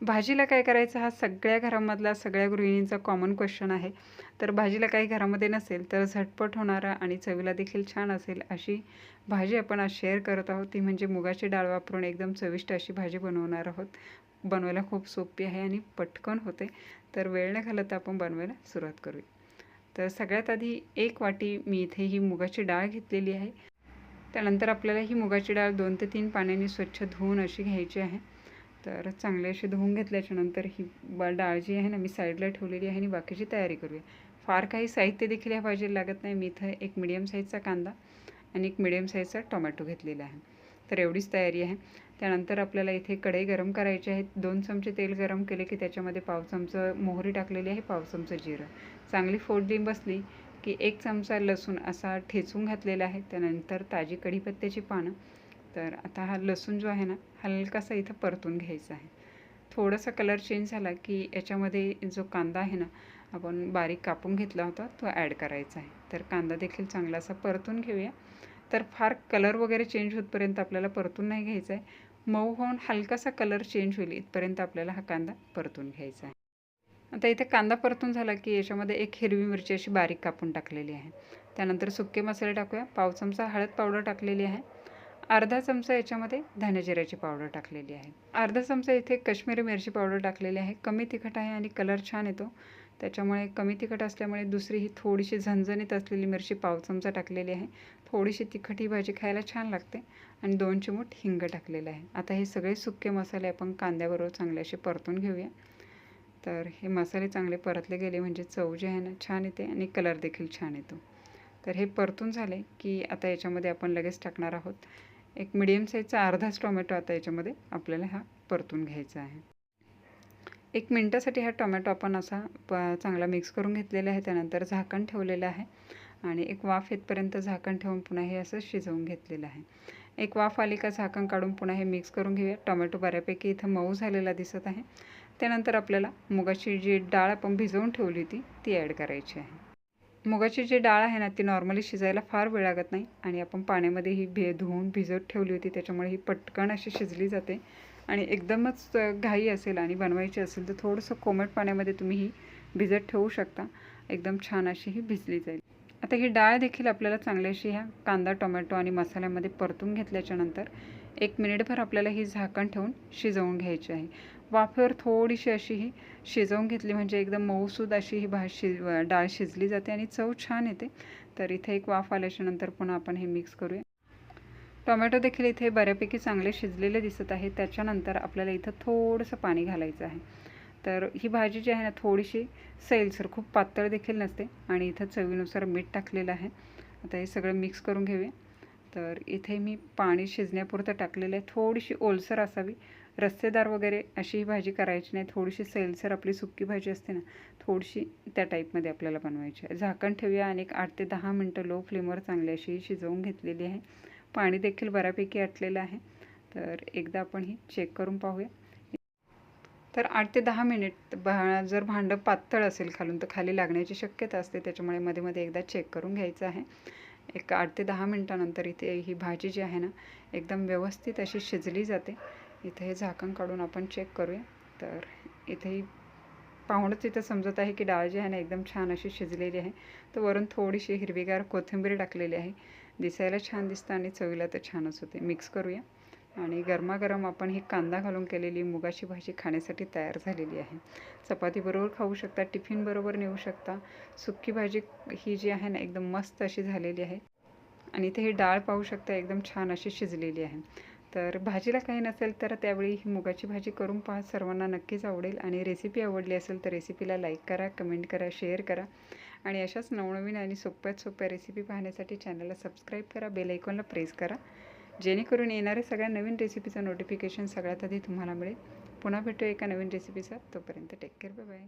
भाजीला काय करायचं? हा सगळ्या घरामधला सगळ्या गृहिणींचा कॉमन क्वेश्चन आहे. तर भाजीला काही घरामध्ये नसेल तर झटपट होणारा आणि चवीला देखील छान असेल अशी भाजी आपण आज शेअर करत आहोत. ती म्हणजे मुगाची डाळ वापरून एकदम चविष्ट अशी भाजी बनवणार आहोत. बनवायला खूप सोपी आहे आणि पटकन होते. तर वेळ न घालत आपण बनवायला सुरुवात करूया. तर सगळ्यात आधी एक वाटी मी इथे ही मुगाची डाळ घेतलेली आहे. त्यानंतर आपल्याला ही मुगाची डाळ दोन ते तीन पाण्याने स्वच्छ धुवून अशी घ्यायची आहे. तर चांगले असे धुवून घेतल्याच्यानंतर ही बा डाळ जी आहे ना मी साईडला ठेवलेली आहे आणि बाकीची तयारी करूया. फार काही साहित्य देखील ह्या भाजीला लागत नाही. मी इथं एक मिडियम साईजचा कांदा आणि एक मिडियम साईजचा टोमॅटो घेतलेला आहे. तर एवढीच तयारी आहे. त्यानंतर आपल्याला इथे कढई गरम करायची आहे. दोन चमचे तेल गरम केले की त्याच्यामध्ये पाव चमचं मोहरी टाकलेली आहे पाव चमचं जिरं. चांगली फोडली बसली की एक चमचा लसूण असा ठेचून घातलेला आहे. त्यानंतर ताजी कढीपत्त्याची पानं तर आता हा लसूण जो आहे ना हलकासा इथं परतून घ्यायचा आहे. थोडासा कलर चेंज झाला की याच्यामध्ये जो कांदा आहे ना आपण बारीक कापून घेतला होता तो ॲड करायचा आहे. तर कांदा देखील चांगला असा परतून घेऊया. तर फार कलर वगैरे चेंज होतपर्यंत आपल्याला परतून नाही घ्यायचा आहे. मऊ होऊन हलकासा कलर चेंज होईल इथपर्यंत आपल्याला हा कांदा परतून घ्यायचा आहे. आता इथे कांदा परतून झाला की याच्यामध्ये एक हिरवी मिरची अशी बारीक कापून टाकलेली आहे. त्यानंतर सुके मसाले टाकूया. पाव चमचा हळद पावडर टाकलेली आहे. अर्धा चमचा याच्यामध्ये धनेजिऱ्याची पावडर टाकलेली आहे. अर्धा चमचा इथे कश्मीरी मिरची पावडर टाकलेली आहे. कमी तिखट आहे आणि कलर छान येतो. त्याच्यामुळे कमी तिखट असल्यामुळे दुसरी ही थोडीशी झणझणीत असलेली मिरची पाव चमचा टाकलेली आहे. थोडीशी तिखट ही भाजी खायला छान लागते. आणि दोन चिमूट हिंग टाकलेलं आहे. आता हे सगळे सुके मसाले आपण कांद्याबरोबर चांगले असे परतून घेऊया. तर हे मसाले चांगले परतले गेले म्हणजे चव जी आहे ना छान येते आणि कलर देखील छान येतो. तर हे परतून झाले की आता याच्यामध्ये आपण लगेच टाकणार आहोत. एक मिडियम साईजचा अर्धाच टोमॅटो आता याच्यामध्ये आपल्याला हा परतून घ्यायचा आहे. एक मिनटासाठी हा टोमॅटो आपण असा प चांगला मिक्स करून घेतलेला आहे. त्यानंतर झाकण ठेवलेलं आहे. आणि एक वाफ येतपर्यंत झाकण ठेवून पुन्हा हे असं शिजवून घेतलेलं आहे. एक वाफ आली का झाकण काढून पुन्हा हे मिक्स करून घेऊया. टोमॅटो बऱ्यापैकी इथं मऊ झालेला दिसत आहे. त्यानंतर आपल्याला मुगाची जी डाळ आपण भिजवून ठेवली होती ती ॲड करायची आहे. मुगाची जी डाळ आहे ना ती नॉर्मली शिजायला फार वेळ लागत नाही. आणि आपण पाण्यामध्ये ही भे धुवून भिजत ठेवली होती त्याच्यामुळे ही पटकन अशी शिजली जाते. आणि एकदमच घाई असेल आणि बनवायची असेल तर थोडंसं कोमट पाण्यामध्ये तुम्ही ही भिजत ठेवू शकता. एकदम छान अशी ही भिजली जाईल. आता ही डाळ देखील आपल्याला चांगली अशी ह्या कांदा टोमॅटो आणि मसाल्यामध्ये परतून घेतल्याच्यानंतर एक मिनिटभर आपल्याला ही झाकण ठेवून शिजवून घ्यायची आहे. वाफेवर थोडीशी अशी ही शिजवून घेतली म्हणजे एकदम मऊसूद अशी ही भात शिज डाळ शिजली जाते आणि चव छान येते. तर इथे एक वाफ आल्याच्यानंतर पुन्हा आपण हे मिक्स करूया. टोमॅटो देखील इथे बऱ्यापैकी चांगले शिजलेले दिसत आहे त्याच्यानंतर आपल्याला इथं थोडंसं पाणी घालायचं आहे. तर ही भाजी जी आहे ना थोडीशी सैलसर खूप पातळ देखील नसते आणि इथं चवीनुसार मीठ टाकलेलं आहे. आता हे सगळं मिक्स करून घेऊया. तर इथे मी पाणी शिजण्यापुरतं टाकलेलं आहे. थोडीशी ओलसर असावी. रस्सेदार वगैरे अशी ही भाजी करायची नाही. थोडीशी सैलसर आपली सुक्की भाजी असते ना थोडीशी त्या टाईपमध्ये आपल्याला बनवायची आहे. झाकण ठेवूया आणि एक आठ ते दहा मिनटं लो फ्लेमवर चांगली अशी शिजवून घेतलेली आहे. पाणी देखील बऱ्यापैकी आटलेलं आहे. तर एकदा आपण ही चेक करून पाहूया. तर आठ ते दहा मिनिट भा जर भांडं पातळ असेल खालून तर खाली लागण्याची शक्यता असते. त्याच्यामुळे मध्ये मध्ये एकदा चेक करून घ्यायचं आहे. एक आठ ते दहा मिनटानंतर इथे ही भाजी जी आहे ना एकदम व्यवस्थित अशी शिजली जाते. इथे हे झाकण काढून आपण चेक करूया. तर इथेही पाहूनच इथं समजत आहे की डाळ जी आहे ना एकदम छान अशी शिजलेली आहे. तर वरून थोडीशी हिरवीगार कोथिंबीर टाकलेली आहे. दिसायला छान दिसतं आणि चवीला तर छानच होते. मिक्स करूया. आणि गरमागरम आपण ही कांदा घालून केलेली मुगाची भाजी खाण्यासाठी तयार झालेली आहे. चपातीबरोबर खाऊ शकता टिफिनबरोबर नेऊ शकता. सुक्की भाजी ही जी आहे ना एकदम मस्त अशी झालेली आहे. आणि इथे ही डाळ पाहू शकता एकदम छान अशी शिजलेली आहे. तर भाजीला काही नसेल तर त्यावेळी ही मुगाची भाजी करून पहा. सर्वांना नक्कीच आवडेल आणि रेसिपी आवडली असेल तर रेसिपीला लाईक करा कमेंट करा शेअर करा. आणि अशाच नवनवीन आणि सोप्यात सोप्या रेसिपी पाहण्यासाठी चॅनलला सबस्क्राईब करा बेल आयकॉनला प्रेस करा. जेणेकरून येणाऱ्या सगळ्या नवीन रेसिपीचं नोटिफिकेशन सगळ्यात आधी तुम्हाला मिळेल. पुन्हा भेटू एका नवीन रेसिपीचा तोपर्यंत टेक केअर बाय बाय